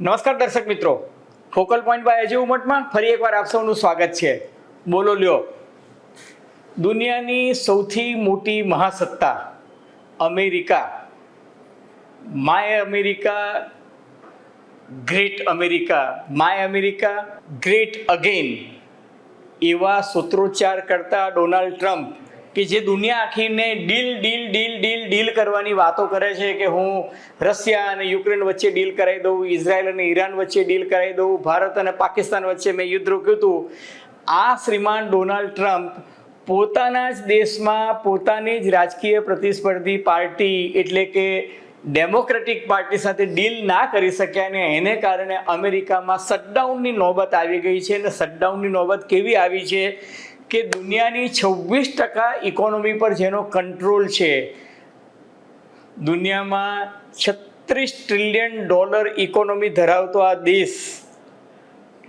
નમસ્કાર દર્શક મિત્રો. ફોકલ પોઈન્ટ બાય અજય ઉમટમાં ફરી એકવાર આપ સૌનું સ્વાગત છે. બોલો લ્યો. દુનિયાની સૌથી મોટી મહાસત્તા America. My America, great America. My America, great again. એવા સૂત્રોચ્ચાર કરતા ડોનાલ્ડ ટ્રમ્પ કે જે દુનિયા આખીને deal deal deal deal deal કરવાની વાતો કરે છે કે હું રશિયા અને યુક્રેન વચ્ચે ડીલ કરાવી દઉં, ઇઝરાયલ અને ઈરાન વચ્ચે ડીલ કરાવી દઉં, ભારત અને પાકિસ્તાન વચ્ચે મેં યુદ્ધ રોક્યું હતું. આ શ્રીમાન ડોનાલ્ડ ટ્રમ્પ પોતાના જ દેશમાં પોતાની જ રાજકીય પ્રતિસ્પર્ધી પાર્ટી એટલે કે ડેમોક્રેટિક પાર્ટી સાથે ડીલ ના કરી શક્યા ને એને કારણે અમેરિકામાં શટડાઉનની નોબત આવી ગઈ છે. અને શટડાઉનની નોબત કેવી આવી છે? કે દુનિયાની છવ્વીસ ટકા ઇકોનોમી પર જેનો કંટ્રોલ છે, દુનિયામાં છત્રીસ ટ્રિલિયન ડોલર ઇકોનોમી ધરાવતો આ દેશ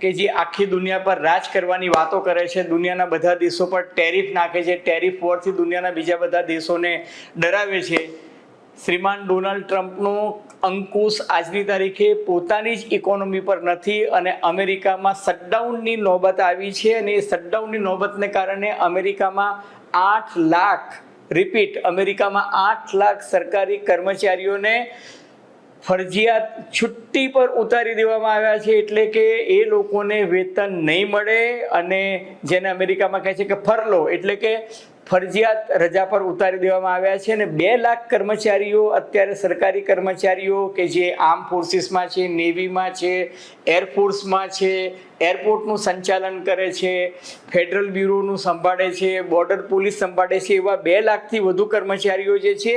કે જે આખી દુનિયા પર રાજ કરવાની વાતો કરે છે, દુનિયાના બધા દેશો પર ટેરિફ નાખે છે, ટેરિફ વોરથી દુનિયાના બીજા બધા દેશોને ડરાવે છે. શ્રીમાન ડોનાલ્ડ ટ્રમ્પનો અંકુશ આજની તારીખે પોતાની જ ઇકોનોમી પર નથી અને અમેરિકામાં શટડાઉનની નોબત આવી છે અને એ શટડાઉનની નોબતને કારણે અમેરિકામાં આઠ લાખ રિપીટ અમેરિકામાં આઠ લાખ સરકારી કર્મચારીઓને ફરજિયાત છુટ્ટી પર ઉતારી દેવામાં આવ્યા છે એટલે કે એ લોકોને વેતન નહીં મળે અને જેને અમેરિકામાં કહે છે કે ફરલો, એટલે કે ફરજિયાત રજા પર ઉતારી દેવામાં આવ્યા છે અને બે લાખ કર્મચારીઓ, અત્યારે સરકારી કર્મચારીઓ કે જે આર્મ ફોર્સિસમાં છે, નેવીમાં છે, એરફોર્સમાં છે, એરપોર્ટનું સંચાલન કરે છે, ફેડરલ બ્યુરોનું સંભાળે છે, બોર્ડર પોલીસ સંભાળે છે, એવા બે લાખથી વધુ કર્મચારીઓ જે છે,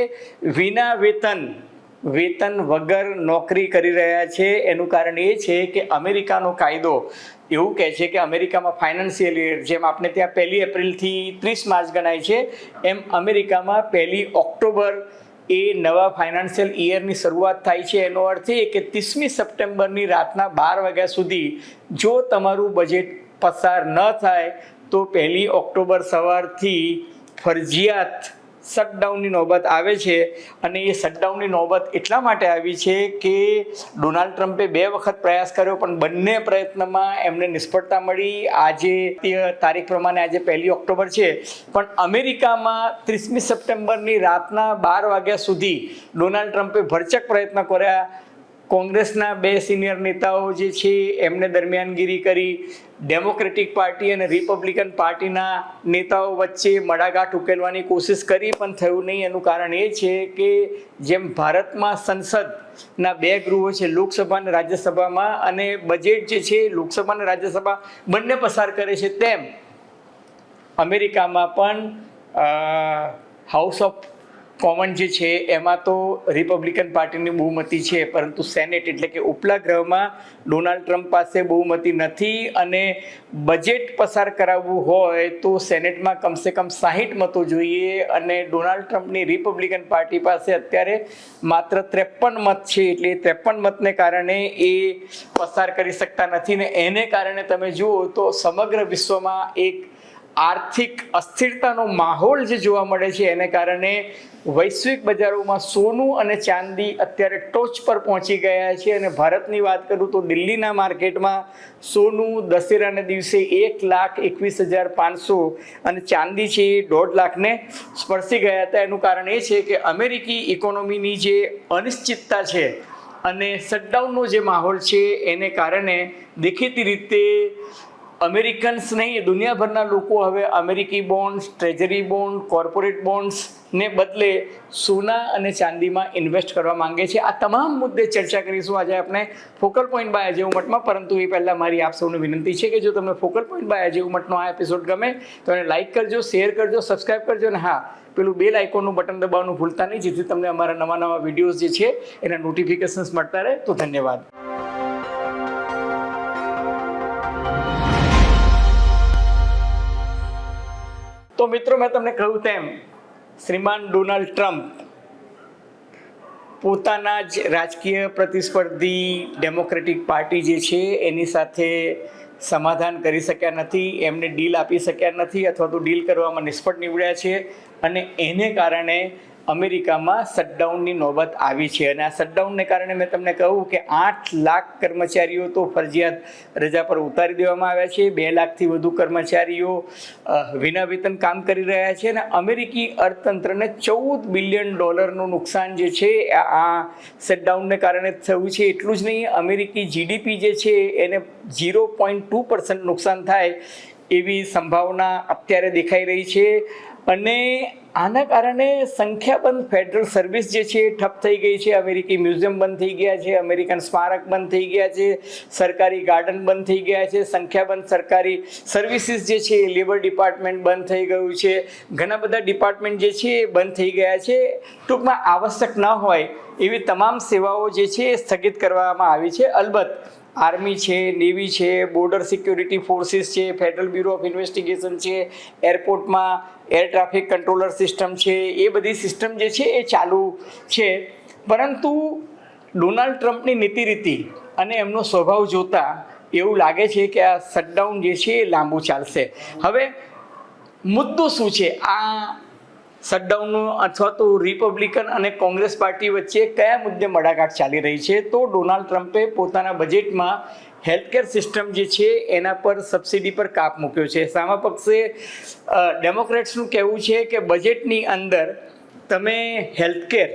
વિના વેતન વેતન વગર નોકરી કરી રહ્યા છે. એનું કારણ એ છે કે અમેરિકાનો કાયદો એવું કહે છે કે અમેરિકામાં ફાઇનાન્શિયલ યર જેમ આપણે ત્યાં પહેલી એપ્રિલથી ત્રીસ માર્ચ ગણાય છે, એમ અમેરિકામાં પહેલી ઓક્ટોબર એ નવા ફાઇનાન્શિયલ ઇયરની શરૂઆત થાય છે. એનો અર્થ એ કે ત્રીસમી સપ્ટેમ્બરની રાતના બાર વાગ્યા સુધી જો તમારું બજેટ પસાર ન થાય, તો પહેલી ઓક્ટોબર સવારથી ફરજિયાત શટડાઉનની નોબત આવે છે અને એ શટડાઉનની નોબત એટલા માટે આવી છે કે ડોનાલ્ડ ટ્રમ્પે બે વખત પ્રયાસ કર્યો પણ બંને પ્રયત્નમાં એમને નિષ્ફળતા મળી. આજે તારીખ પ્રમાણે આજે પહેલી ઓક્ટોબર છે. પણ અમેરિકામાં ત્રીસમી સપ્ટેમ્બરની રાતના બાર વાગ્યા સુધી ડોનાલ્ડ ટ્રમ્પે ભરચક પ્રયત્ન કર્યા. કોંગ્રેસના બે સિનિયર નેતાઓ જે છે, એમને દરમિયાનગીરી કરી. ડેમોક્રેટિક પાર્ટી અને રિપબ્લિકન પાર્ટીના નેતાઓ વચ્ચે મડાગાંઠ ઉકેલવાની કોશિશ કરી, પણ થયું નહીં. એનું કારણ એ છે કે જેમ ભારતમાં સંસદના બે ગૃહો છે, લોકસભા અને રાજ્યસભામાં, અને બજેટ જે છે, લોકસભા અને રાજ્યસભા બંને પસાર કરે છે, તેમ અમેરિકામાં પણ હાઉસ ઓફ કોમન જે છે, એમાં તો રિપબ્લિકન પાર્ટીની બહુમતી છે, પરંતુ સેનેટ એટલે કે ઉપલા ગૃહમાં ડોનાલ્ડ ટ્રમ્પ પાસે બહુમતી નથી અને બજેટ પસાર કરાવવું હોય તો સેનેટમાં કમસે કમ સાહીઠ મતો જોઈએ અને ડોનાલ્ડ ટ્રમ્પની રિપબ્લિકન પાર્ટી પાસે અત્યારે માત્ર ત્રેપન મત છે, એટલે ત્રેપન મતને કારણે એ પસાર કરી શકતા નથી ને એને કારણે તમે જુઓ તો સમગ્ર વિશ્વમાં એક આર્થિક અસ્થિરતાનો માહોલ જે જોવા મળે છે, એને કારણે વૈશ્વિક બજારોમાં સોનું અને ચાંદી અત્યારે ટોચ પર પહોંચી ગયા છે અને ભારતની વાત કરું તો દિલ્હીના માર્કેટમાં સોનું દશેરાના દિવસે એક લાખ એકવીસ હજાર પાંચસો અને ચાંદી છે એ દોઢ લાખને સ્પર્શી ગયા હતા. એનું કારણ એ છે કે અમેરિકી ઇકોનોમીની જે અનિશ્ચિતતા છે અને શટડાઉનનો જે માહોલ છે, એને કારણે દેખીતી રીતે અમેરિકન્સ નહીં દુનિયાભરના લોકો હવે અમેરિકી બોન્ડ્સ ટ્રેઝરી બોન્ડ કોર્પોરેટ બોન્ડ્સને બદલે સોના અને ચાંદીમાં ઇન્વેસ્ટ કરવા માંગે છે. આ તમામ મુદ્દે ચર્ચા કરીશું. આજે આપણે ફોકલ પોઈન્ટ બાય અજય ઉમટમાં પરંતુ એ પહેલાં મારી આપ સૌને વિનંતી છે કે જો તમને ફોકલ પોઈન્ટ બાય અજય ઉમટનો આ એપિસોડ ગમે, તો એને લાઇક કરજો શેર કરજો સબસ્ક્રાઇબ કરજો અને હા, પેલું બેલ આઇકોનનું બટન દબાવવાનું ભૂલતા નહીં, જેથી તમને અમારા નવા નવા વિડીયોઝ જે છે, એના નોટિફિકેશન્સ મળતા રહે. તો ધન્યવાદ. તો મિત્રો મેં તમને કહ્યું તેમ, શ્રીમાન ડોનાલ્ડ ટ્રમ્પ પોતાના જ રાજકીય પ્રતિસ્પર્ધી ડેમોક્રેટિક પાર્ટી જે છે, એની સાથે સમાધાન કરી શક્યા નથી, એમને ડીલ આપી શક્યા નથી અથવા તો ડીલ કરવામાં નિષ્ફળ નીવડ્યા છે અને એને કારણે અમેરિકામાં શટડાઉનની નોબત આવી છે. અને આ શટડાઉનને કારણે મેં તમને કહું કે આઠ લાખ કર્મચારીઓ તો ફરજિયાત રજા પર ઉતારી દેવામાં આવ્યા છે. બે લાખથી વધુ કર્મચારીઓ વિના વેતન કામ કરી રહ્યા છે અને અમેરિકી અર્થતંત્રને ચૌદ બિલિયન ડોલરનું નુકસાન જે છે, આ શટડાઉનને કારણે થયું છે. એટલું જ નહીં, અમેરિકી જીડીપી જે છે, એને ઝીરો પોઈન્ટ ટુ પર્સન્ટ નુકસાન થાય એવી સંભાવના અત્યારે દેખાઈ રહી છે. અને આના કારણે સંખ્યાબંધ ફેડરલ સર્વિસ જે છે એ ઠપ થઈ ગઈ છે. અમેરિકી મ્યુઝિયમ બંધ થઈ ગયા છે, અમેરિકન સ્મારક બંધ થઈ ગયા છે, સરકારી ગાર્ડન બંધ થઈ ગયા છે, સંખ્યાબંધ સરકારી સર્વિસીસ જે છે લેબર ડિપાર્ટમેન્ટ બંધ થઈ ગયું છે. ઘણા બધા ડિપાર્ટમેન્ટ જે છે એ બંધ થઈ ગયા છે. ટૂંકમાં આવશ્યક ન હોય એવી તમામ સેવાઓ જે છે એ સ્થગિત કરવામાં આવી છે. અલબત્ત આર્મી છે, નેવી છે, બોર્ડર સિક્યોરિટી ફોર્સિસ છે, ફેડરલ બ્યુરો ઓફ ઇન્વેસ્ટિગેશન છે, એરપોર્ટમાં એર ટ્રાફિક કંટ્રોલર સિસ્ટમ છે, એ બધી સિસ્ટમ જે છે એ ચાલુ છે. પરંતુ ડોનાલ્ડ ટ્રમ્પની નીતિ રીતિ અને એમનો સ્વભાવ જોતા એવું લાગે છે કે આ શટડાઉન જે છે એ લાંબુ ચાલશે. હવે મુદ્દો શું છે? આ શટડાઉનનો અથવા તો રિપબ્લિકન અને કોંગ્રેસ પાર્ટી વચ્ચે કયા મુદ્દે મડાગાંઠ ચાલી રહી છે? તો ડોનાલ્ડ ટ્રમ્પે પોતાના બજેટમાં હેલ્થકેર સિસ્ટમ જે છે એના પર સબસિડી પર કાપ મૂક્યો છે. સામા પક્ષે ડેમોક્રેટ્સનું કહેવું છે કે બજેટની અંદર તમે હેલ્થકેર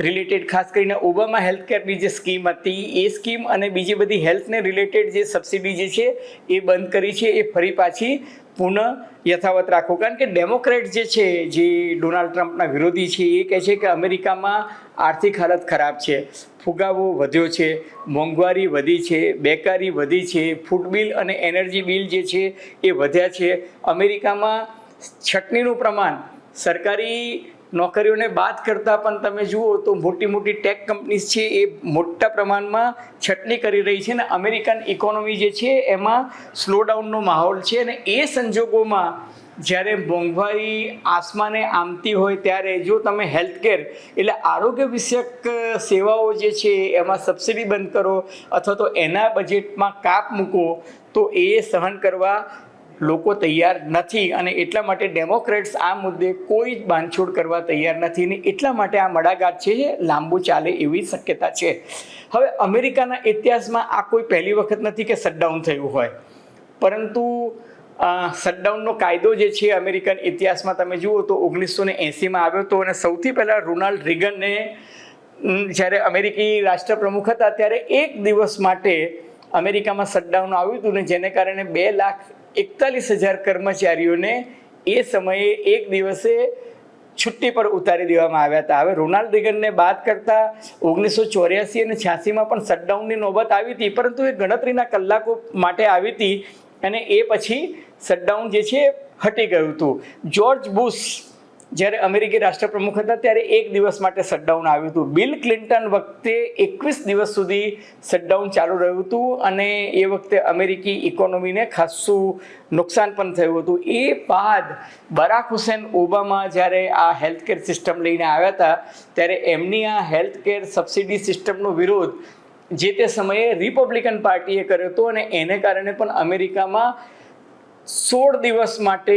રિલેટેડ ખાસ કરીને ઓબામા હેલ્થકેરની જે સ્કીમ હતી, એ સ્કીમ અને બીજી બધી હેલ્થને રિલેટેડ જે સબસિડી જે છે, એ બંધ કરી છે. એ ફરી પાછી પુનઃ યથાવત રાખો. કારણ કે ડેમોક્રેટ જે છે, જે ડોનાલ્ડ ટ્રમ્પના વિરોધી છે, એ કહે છે કે અમેરિકામાં આર્થિક હાલત ખરાબ છે. ફુગાવો વધ્યો છે, મોંઘવારી વધી છે, બેકારી વધી છે, ફૂડ બિલ અને એનર્જી બિલ જે છે, એ વધ્યા છે. અમેરિકામાં છટણીનું પ્રમાણ સરકારી નોકરીઓને બાદ કરતાં પણ તમે જુઓ તો મોટી મોટી ટેક કંપનીઝ છે એ મોટા પ્રમાણમાં છટણી કરી રહી છે અને અમેરિકન ઇકોનોમી જે છે એમાં સ્લોડાઉનનો માહોલ છે અને એ સંજોગોમાં જ્યારે મોંઘવારી આસમાને આમતી હોય ત્યારે જો તમે હેલ્થકેર એટલે આરોગ્ય વિષયક સેવાઓ જે છે એમાં સબસિડી બંધ કરો અથવા તો એના બજેટમાં કાપ મૂકો તો એ સહન કરવા લોકો તૈયાર નથી અને એટલા માટે ડેમોક્રેટ્સ આ મુદ્દે કોઈ બાંધછોડ કરવા તૈયાર નથી ને એટલા માટે આ મડાગાંઠ છે જે લાંબુ ચાલે એવી શક્યતા છે. હવે અમેરિકાના ઇતિહાસમાં આ કોઈ પહેલી વખત નથી કે શટડાઉન થયું હોય. પરંતુ શટડાઉનનો કાયદો જે છે અમેરિકન ઇતિહાસમાં તમે જુઓ તો ઓગણીસો ને એંસીમાં આવ્યો હતો અને સૌથી પહેલાં રોનાલ્ડ રીગનને જ્યારે અમેરિકી રાષ્ટ્રપ્રમુખ હતા ત્યારે એક દિવસ માટે અમેરિકામાં શટડાઉન આવ્યું હતું ને જેને કારણે બે લાખ એકતાલીસ હજાર કર્મચારીઓને એ સમયે એક દિવસે છુટ્ટી પર ઉતારી દેવામાં આવ્યા હતા. હવે રોનાલ્ડ રીગનને બાદ કરતાં ઓગણીસો ચોર્યાસી અને છ્યાસીમાં પણ શટડાઉનની નોબત આવી હતી, પરંતુ એ ગણતરીના કલાકો માટે આવી હતી અને એ પછી શટડાઉન જે છે હટી ગયું હતું. જ્યોર્જ બુશ જ્યારે અમેરિકી રાષ્ટ્રપ્રમુખ હતા ત્યારે એક દિવસ માટે શટડાઉન આવ્યું હતું. બિલ ક્લિન્ટન વખતે એકવીસ દિવસ સુધી શટડાઉન ચાલુ રહ્યું હતું અને એ વખતે અમેરિકી ઇકોનોમીને ખાસ્સું નુકસાન પણ થયું હતું. એ બાદ બરાક હુસેન ઓબામા જ્યારે આ હેલ્થકેર સિસ્ટમ લઈને આવ્યા હતા, ત્યારે એમની આ હેલ્થકેર સબસિડી સિસ્ટમનો વિરોધ જે તે સમયે રિપબ્લિકન પાર્ટીએ કર્યો હતો અને એને કારણે પણ અમેરિકામાં સોળ દિવસ માટે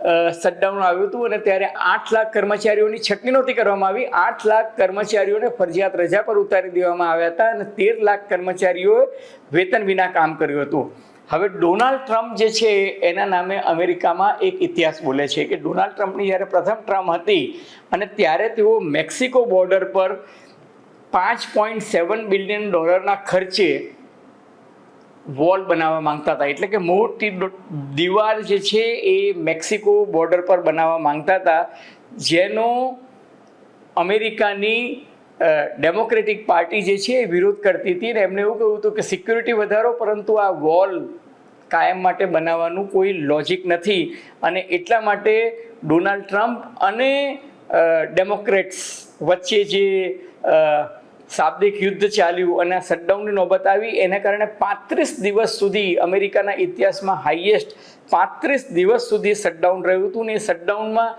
શટડાઉન આવ્યું હતું અને ત્યારે આઠ લાખ કર્મચારીઓની છટણી નહોતી કરવામાં આવી. આઠ લાખ કર્મચારીઓને ફરજિયાત રજા પર ઉતારી દેવામાં આવ્યા હતા અને તેર લાખ કર્મચારીઓએ વેતન વિના કામ કર્યું હતું. હવે ડોનાલ્ડ ટ્રમ્પ જે છે, એના નામે અમેરિકામાં એક ઇતિહાસ બોલે છે કે ડોનાલ્ડ ટ્રમ્પની જ્યારે પ્રથમ ટ્રમ્પ હતી અને ત્યારે તેઓ મેક્સિકો બોર્ડર પર પાંચ પોઈન્ટ સેવન બિલિયન ડોલરના ખર્ચે વોલ બનાવવા માંગતા હતા. એટલે કે મોટી દિવાલ જે છે એ મેક્સિકો બોર્ડર પર બનાવવા માંગતા હતા, જેનો અમેરિકાની ડેમોક્રેટિક પાર્ટી જે છે એ વિરોધ કરતી હતી ને એમણે એવું કહ્યું હતું કે સિક્યુરિટી વધારો, પરંતુ આ વોલ કાયમ માટે બનાવવાનું કોઈ લોજિક નથી. અને એટલા માટે ડોનાલ્ડ ટ્રમ્પ અને ડેમોક્રેટ્સ વચ્ચે જે શાબ્દિક યુદ્ધ ચાલ્યું અને આ શટડાઉનની નોબત આવી. એના કારણે પાંત્રીસ દિવસ સુધી અમેરિકાના ઇતિહાસમાં હાઈએસ્ટ પાંત્રીસ દિવસ સુધી શટડાઉન રહ્યું હતું ને એ શટડાઉનમાં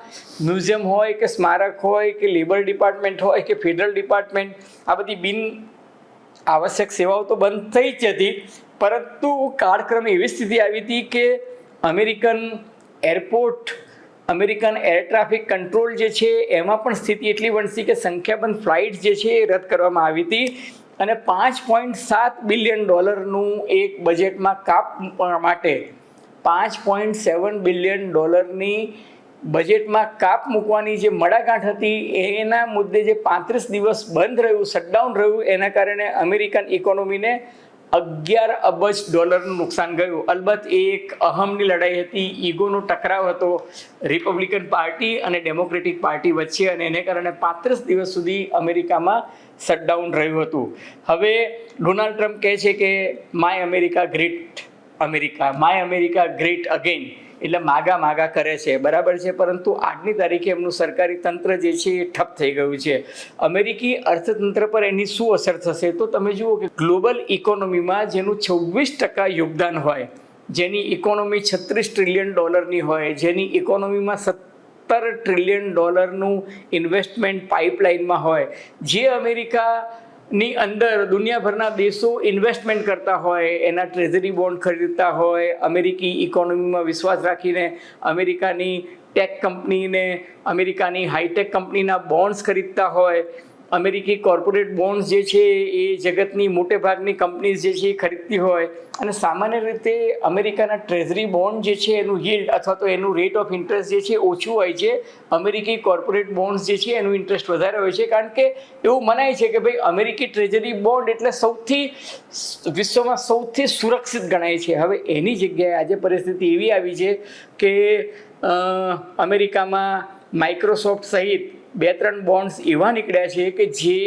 મ્યુઝિયમ હોય કે સ્મારક હોય કે લેબર ડિપાર્ટમેન્ટ હોય કે ફેડરલ ડિપાર્ટમેન્ટ આ બધી બિન આવશ્યક સેવાઓ તો બંધ થઈ જ હતી. પરંતુ કાળક્રમે એવી સ્થિતિ આવી હતી કે American airport American air traffic control જે છે, એમાં પણ સ્થિતિ એટલી વણસી કે સંખ્યાબંધ ફ્લાઇટ જે છે એ રદ કરવામાં આવી હતી અને પાંચ પોઈન્ટ સાત બિલિયન ડોલરનું એક બજેટમાં કાપ માટે પાંચ પોઈન્ટ સેવન બિલિયન ડોલરની બજેટમાં કાપ મૂકવાની જે મડાગાંઠ હતી, એના મુદ્દે જે પાંત્રીસ દિવસ બંધ રહ્યું શટડાઉન રહ્યું, એના કારણે અમેરિકન ઇકોનોમીને અગિયાર અબજ ડોલરનું નુકસાન ગયું. અલબત્ત એક અહમની લડાઈ હતી. ઈગોનો ટકરાવ હતો. રિપબ્લિકન પાર્ટી અને ડેમોક્રેટિક પાર્ટી વચ્ચે અને એને કારણે પાંત્રીસ દિવસ સુધી અમેરિકામાં શટડાઉન રહ્યું હતું. હવે ડોનાલ્ડ ટ્રમ્પ કહે છે કે my America great America my America great again એટલે માગા માગા કરે છે. બરાબર છે? પરંતુ આજની તારીખે એમનું સરકારી તંત્ર જે છે એ ઠપ થઈ ગયું છે. અમેરિકી અર્થતંત્ર પર એની શું અસર થશે? તો તમે જુઓ કે ગ્લોબલ ઇકોનોમીમાં જેનું છવ્વીસ ટકા યોગદાન હોય, જેની ઇકોનોમી છત્રીસ ટ્રિલિયન ડોલરની હોય, જેની ઇકોનોમીમાં સત્તર ટ્રિલિયન ડોલરનું ઇન્વેસ્ટમેન્ટ પાઇપલાઇનમાં હોય, જે અમેરિકા ની અંદર દુનિયાભરના દેશો ઇન્વેસ્ટમેન્ટ કરતા હોય, એના ટ્રેઝરી બોન્ડ ખરીદતા હોય, અમેરિકી ઇકોનોમીમાં વિશ્વાસ રાખીને અમેરિકાની ટેક કંપનીને અમેરિકાની હાઈટેક કંપનીના બોન્ડ્સ ખરીદતા હોય અમેરિકી કોર્પોરેટ બોન્ડ્સ જે છે એ જગતની મોટે ભાગની કંપનીઝ જે છે એ ખરીદતી હોય અને સામાન્ય રીતે અમેરિકાના ટ્રેઝરી બોન્ડ જે છે એનું યીલ્ડ અથવા તો એનું રેટ ઓફ ઇન્ટરેસ્ટ જે છે ઓછું હોય છે. અમેરિકી કોર્પોરેટ બોન્ડ્સ જે છે એનું ઇન્ટરેસ્ટ વધારે હોય છે. કારણ કે એવું મનાય છે કે ભાઈ અમેરિકી ટ્રેઝરી બોન્ડ એટલે સૌથી વિશ્વમાં સૌથી સુરક્ષિત ગણાય છે. હવે એની જગ્યાએ આજે પરિસ્થિતિ એવી આવી છે કે અમેરિકામાં માઇક્રોસોફ્ટ સહિત બે ત્રણ બોન્ડ્સ એવા નીકળ્યા છે કે જે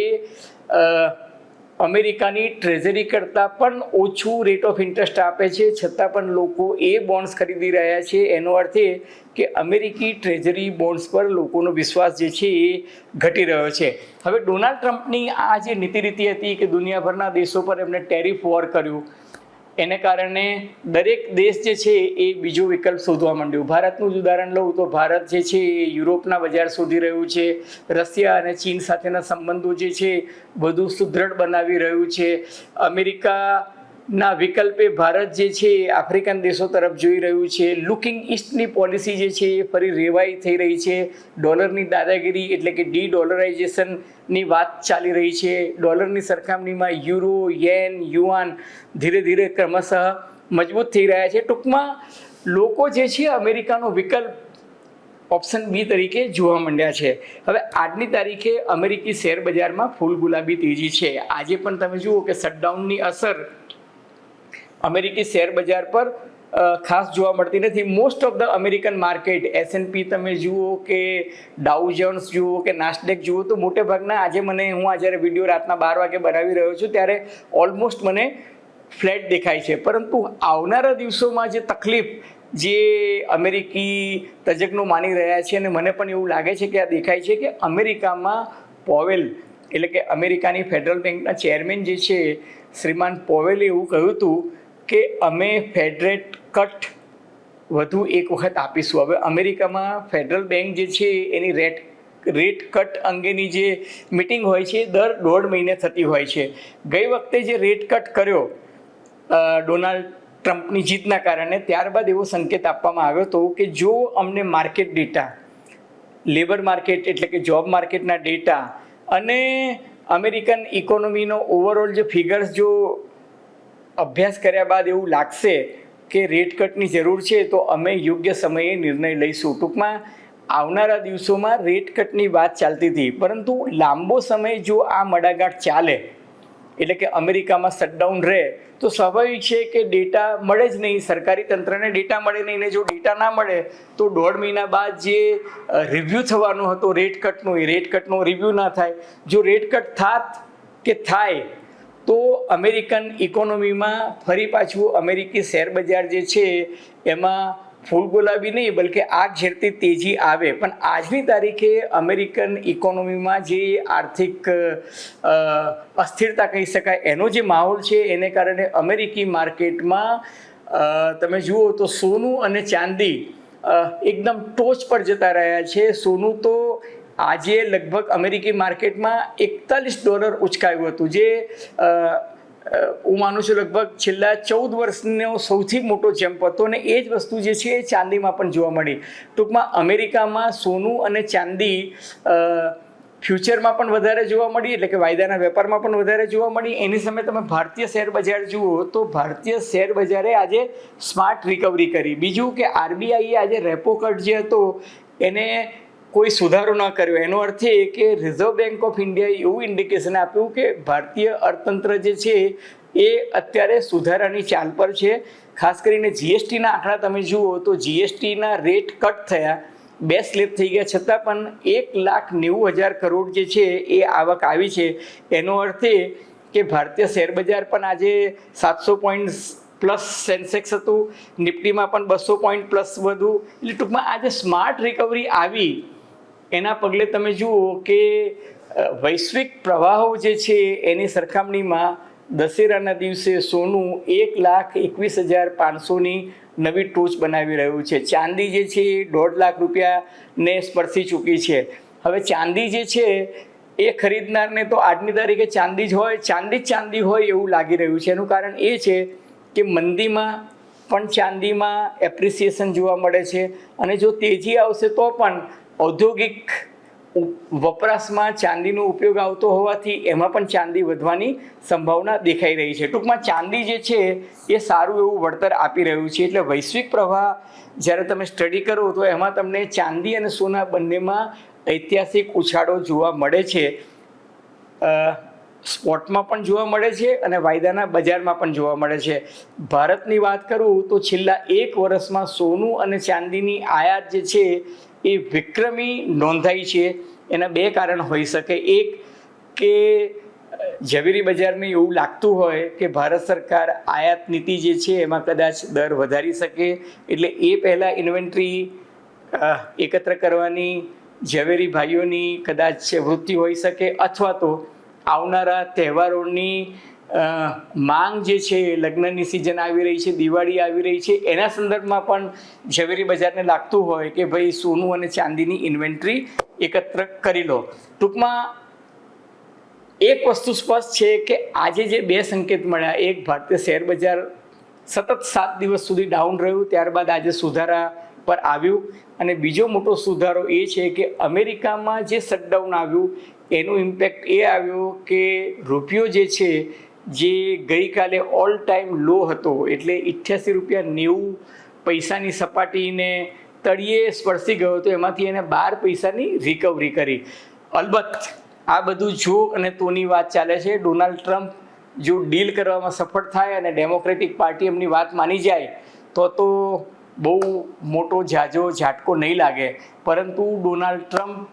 અમેરિકાની ટ્રેઝરી કરતાં પણ ઓછું રેટ ઓફ ઇન્ટરેસ્ટ આપે છે. છતાં પણ લોકો એ બોન્ડ્સ ખરીદી રહ્યા છે. એનો અર્થ એ કે અમેરિકી ટ્રેઝરી બોન્ડ્સ પર લોકોનો વિશ્વાસ જે છે એ ઘટી રહ્યો છે. હવે ડોનાલ્ડ ટ્રમ્પની આ જે નીતિ રીતિ હતી કે દુનિયાભરના દેશો પર એમણે ટેરિફ વોર કર્યું એને કારણે દરેક દેશ જે છે એ બીજો વિકલ્પ શોધવા માંડ્યો. ભારતનું જ ઉદાહરણ લઉં તો ભારત જે છે એ યુરોપના બજાર શોધી રહ્યું છે. રશિયા અને ચીન સાથેના સંબંધો જે છે વધુ સુદૃઢ બનાવી રહ્યું છે. અમેરિકાના વિકલ્પે ભારત જે છે એ આફ્રિકન દેશો તરફ જોઈ રહ્યું છે. લુકિંગ ઇસ્ટની પોલિસી જે છે એ ફરી રેવાઈ થઈ રહી છે. ડોલરની દાદાગીરી એટલે કે ડી ડોલરાઇઝેશનની વાત ચાલી રહી છે. ડોલરની સરખામણીમાં યુરો યેન યુઆન ધીરે ધીરે ક્રમશઃ મજબૂત થઈ રહ્યા છે. ટૂંકમાં લોકો જે છે અમેરિકાનો વિકલ્પ ઓપ્શન બી તરીકે જોવા માંડ્યા છે. હવે આજની તારીખે અમેરિકી શેર બજારમાં ફૂલ ગુલાબી તેજી છે. આજે પણ તમે જુઓ કે શટડાઉનની અસર અમેરિકી શેર બજાર પર ખાસ જોવા મળતી નથી. Most of the American market S and P તમે જુઓ કે ડાઉ જોન્સ જુઓ કે નાસ્ટેક જુઓ તો મોટે ભાગના આજે મને હું આ જ્યારે વીડિયો રાતના બાર વાગે બનાવી રહ્યો છું ત્યારે ઓલમોસ્ટ મને ફ્લેટ દેખાય છે. પરંતુ આવનારા દિવસોમાં જે તકલીફ જે અમેરિકી તજજ્ઞો માની રહ્યા છે અને મને પણ એવું લાગે છે કે આ દેખાય છે કે અમેરિકામાં પોવેલ એટલે કે અમેરિકાની ફેડરલ બેંકના ચેરમેન જે છે, શ્રીમાન પોવેલે એવું કહ્યું હતું કે અમે ફેડરેટ કટ વધુ એક વખત આપીશું. હવે અમેરિકામાં ફેડરલ બેંક જે છે, એની રેટ રેટ કટ અંગેની જે મિટિંગ હોય છે, દર દોઢ મહિને થતી હોય છે. ગઈ વખતે જે રેટ કટ કર્યો ડોનાલ્ડ ટ્રમ્પની જીતના કારણે, ત્યારબાદ એવો સંકેત આપવામાં આવ્યો હતો કે જો અમને માર્કેટ ડેટા લેબર માર્કેટ એટલે કે જોબ માર્કેટના ડેટા અને અમેરિકન ઇકોનોમીનો ઓવરઓલ જે ફિગર્સ જો અભ્યાસ કર્યા બાદ એવું લાગશે કે રેટ કટની જરૂર છે, તો અમે યોગ્ય સમયે નિર્ણય લઈશું. ટૂંકમાં, આવનારા દિવસોમાં રેટ કટની વાત ચાલતી હતી, પરંતુ લાંબો સમય જો આ મડાગાંઠ ચાલે, એટલે કે અમેરિકામાં શટડાઉન રહે, તો સ્વાભાવિક છે કે ડેટા મળે જ નહીં. સરકારી તંત્રને ડેટા મળે નહીં ને જો ડેટા ના મળે, તો દોઢ મહિના બાદ જે રિવ્યૂ થવાનો હતો રેટ કટનો એ રેટ કટનો રિવ્યૂ ના થાય. જો રેટ કટ થાત કે થાય તો અમેરિકન ઇકોનોમીમાં ફરી પાછું અમેરિકી શેર બજાર જે છે, એમાં ફૂલ ગુલાબી નહીં, બલકે આગ ઝેરતી તેજી આવે. પણ આજની તારીખે અમેરિકન ઇકોનોમીમાં જે આર્થિક અસ્થિરતા કહી શકાય, એનો જે માહોલ છે, એને કારણે અમેરિકી માર્કેટમાં તમે જુઓ તો સોનું અને ચાંદી એકદમ ટોચ પર જતા રહ્યા છે. સોનું તો આજે લગભગ અમેરિકી માર્કેટમાં એકતાલીસ ડોલર ઉચકાયું હતું, જે હું માનું છું લગભગ છેલ્લા ચૌદ વર્ષનો સૌથી મોટો જમ્પ હતો અને એ જ વસ્તુ જે છે એ ચાંદીમાં પણ જોવા મળી. ટૂંકમાં અમેરિકામાં સોનું અને ચાંદી ફ્યુચરમાં પણ વધારે જોવા મળી, એટલે કે વાયદાના વેપારમાં પણ વધારે જોવા મળી. એની સામે તમે ભારતીય શેર બજાર જુઓ, તો ભારતીય શેર બજારે આજે સ્માર્ટ રિકવરી કરી. બીજું કે આરબીઆઈએ આજે રેપો કટ જે હતો, એને કોઈ સુધારો ન કર્યો. એનો અર્થ એ કે રિઝર્વ બેંક ઓફ ઇન્ડિયાએ એવું ઇન્ડિકેશન આપ્યું કે ભારતીય અર્થતંત્ર જે છે એ અત્યારે સુધારાની ચાલ પર છે. ખાસ કરીને જીએસટીના આંકડા તમે જુઓ તો જીએસટીના રેટ કટ થયા. બે સ્લેબ થઈ ગયા. છતાં પણ એક લાખ નેવું હજાર કરોડ જે છે એ આવક આવી છે. એનો અર્થ એ કે ભારતીય શેરબજાર પણ આજે સાતસો પોઈન્ટ પ્લસ સેન્સેક્સ હતું. નિફ્ટીમાં પણ બસો પોઈન્ટ પ્લસ વધુ. એટલે ટૂંકમાં આજે સ્માર્ટ રિકવરી આવી. એના પગલે તમે જુઓ કે વૈશ્વિક પ્રવાહો જે છે, એની સરખામણીમાં દશેરાના દિવસે સોનું એક લાખ એકવીસ હજાર પાંચસોની નવી ટોચ બનાવી રહ્યું છે. ચાંદી જે છે એ દોઢ લાખ રૂપિયાને સ્પર્શી ચૂકી છે. હવે ચાંદી જે છે, એ ખરીદનારને તો આજની તારીખે ચાંદી જ હોય, ચાંદી જ ચાંદી હોય એવું લાગી રહ્યું છે. એનું કારણ એ છે કે મંદીમાં પણ ચાંદીમાં એપ્રિસિએશન જોવા મળે છે અને જો તેજી આવશે તો પણ ઔદ્યોગિક વપરાશમાં ચાંદીનો ઉપયોગ આવતો હોવાથી એમાં પણ ચાંદી વધવાની સંભાવના દેખાઈ રહી છે. ટૂંકમાં ચાંદી જે છે, એ સારું એવું વળતર આપી રહ્યું છે. એટલે વૈશ્વિક પ્રવાહ જ્યારે તમે સ્ટડી કરો તો એમાં તમને ચાંદી અને સોના બંનેમાં ઐતિહાસિક ઉછાળો જોવા મળે છે. સ્પોટમાં પણ જોવા મળે છે અને વાયદાના બજારમાં પણ જોવા મળે છે. ભારતની વાત કરું તો છેલ્લા એક વર્ષમાં સોનું અને ચાંદીની આયાત જે છે એ વિક્રમી નોંધાઈ છે. એના બે કારણ હોઈ શકે. એક કે ઝવેરી બજારને એવું લાગતું હોય કે ભારત સરકાર આયાત નીતિ જે છે એમાં કદાચ દર વધારી શકે. એટલે એ પહેલાં ઇન્વેન્ટરી એકત્ર કરવાની, ઝવેરી ભાઈઓની કદાચ વૃત્તિ હોઈ શકે. અથવા તો આવનારા તહેવારોની માંગ જે છે, લગ્નની સિઝન આવી રહી છે, દિવાળી આવી રહી છે, એના સંદર્ભમાં પણ ઝવેરી બજારને લાગતું હોય કે ભાઈ સોનું અને ચાંદીની ઇન્વેન્ટરી એકત્ર કરી લો. ટૂંકમાં એક વસ્તુ સ્પષ્ટ છે કે આજે જે બે સંકેત મળ્યા, એક ભારતીય શેર બજાર સતત સાત દિવસ સુધી ડાઉન રહ્યું, ત્યારબાદ આજે સુધારા પર આવ્યું અને બીજો મોટો સુધારો એ છે કે અમેરિકામાં જે શટડાઉન આવ્યું, એનું ઇમ્પેક્ટ એ આવ્યો કે રૂપિયો જે છે જે ગઈકાલે ઓલ ટાઈમ લો હતો, એટલે ઇઠ્યાસી રૂપિયા નેવું પૈસાની સપાટીને તળિયે સ્પર્શી ગયો હતો, એમાંથી એને બાર પૈસાની રિકવરી કરી. અલબત્ત, આ બધું જો અને તોની વાત ચાલે છે. ડોનાલ્ડ ટ્રમ્પ જો ડીલ કરવામાં સફળ થાય અને ડેમોક્રેટિક પાર્ટી એમની વાત માની જાય, તો તો બહુ મોટો ઝાઝો, ઝાટકો નહીં લાગે. પરંતુ ડોનાલ્ડ ટ્રમ્પ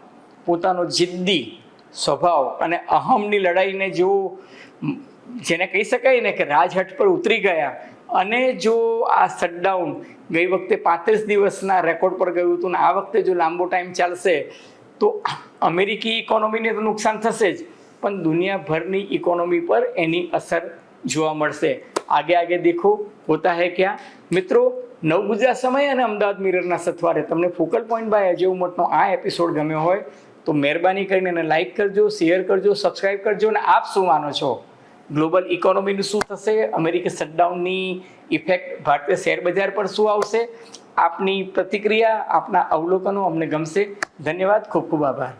પોતાનો જિદ્દી સ્વભાવ અને અહમની લડાઈને જો જેને કહી શકાય ને કે રાજહટ પર ઉતરી ગયા. અને જો આ શટડાઉન ગઈ વખતે પાંત્રીસ દિવસના રેકોર્ડ પર ગયું હતું ને આ વખતે જો લાંબો ટાઈમ ચાલશે, તો અમેરિકી ઇકોનોમીને તો નુકસાન થશે જ. પણ દુનિયાભરની ઇકોનોમી પર એની અસર જોવા મળશે. આગે આગે દેખો, હોતા હે ક્યાં? મિત્રો નવ ગુજરાત સમય અને અમદાવાદ મિરરના સથવારે. તમને ફોકલ પોઈન્ટ બાય અજય ઉમટનો આ એપિસોડ ગમ્યો હોય, તો મહેરબાની કરીને એને લાઈક કરજો શેર કરજો સબસ્ક્રાઈબ કરજો અને આપ શું માનો છો? ગ્લોબલ ઇકોનોમીનું શું થશે? અમેરિકી શટડાઉનની ઇફેક્ટ ભારતીય શેર બજાર પર શું આવશે? આપની પ્રતિક્રિયા, આપના અવલોકનો અમને ગમશે. ધન્યવાદ, ખૂબ ખૂબ આભાર.